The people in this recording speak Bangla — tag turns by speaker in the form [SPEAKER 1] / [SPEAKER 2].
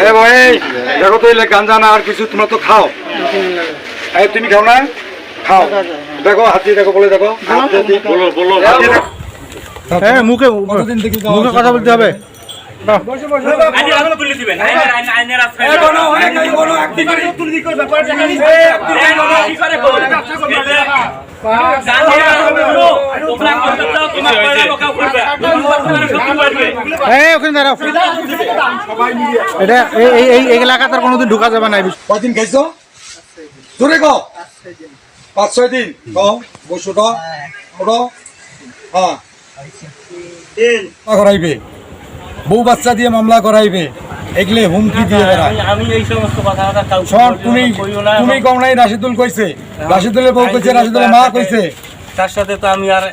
[SPEAKER 1] এ ভাই দেখো তো এলে গাঞ্জা না আর কিছু তোমরা তো খাও এই তুমি খাও না খাও দেখো হাতি দেখো বলে দেখো বলো বলো
[SPEAKER 2] হ্যাঁ মুখে
[SPEAKER 1] কতদিন থেকে
[SPEAKER 2] মুখে কথা বলতে হবে এই ওখানে দাঁড়াও। এটা এই এই- এই এই কোনোদিন ঢুকা যাবে না
[SPEAKER 1] কদিন খাইছো? পাঁচ ছয় দিন। কও বসো তো হ্যাঁ। করাইবে। বউ বাচ্চা দিয়ে মামলা করাইবে। এগলে হুমকি দিয়ে বেড়ায়। তুমি তুমি কম নাই রাশিদুল কইছে। রাশিদুলের বউ কইছে রাশিদুলের মা কইছে।
[SPEAKER 3] তার সাথে তো আমি আর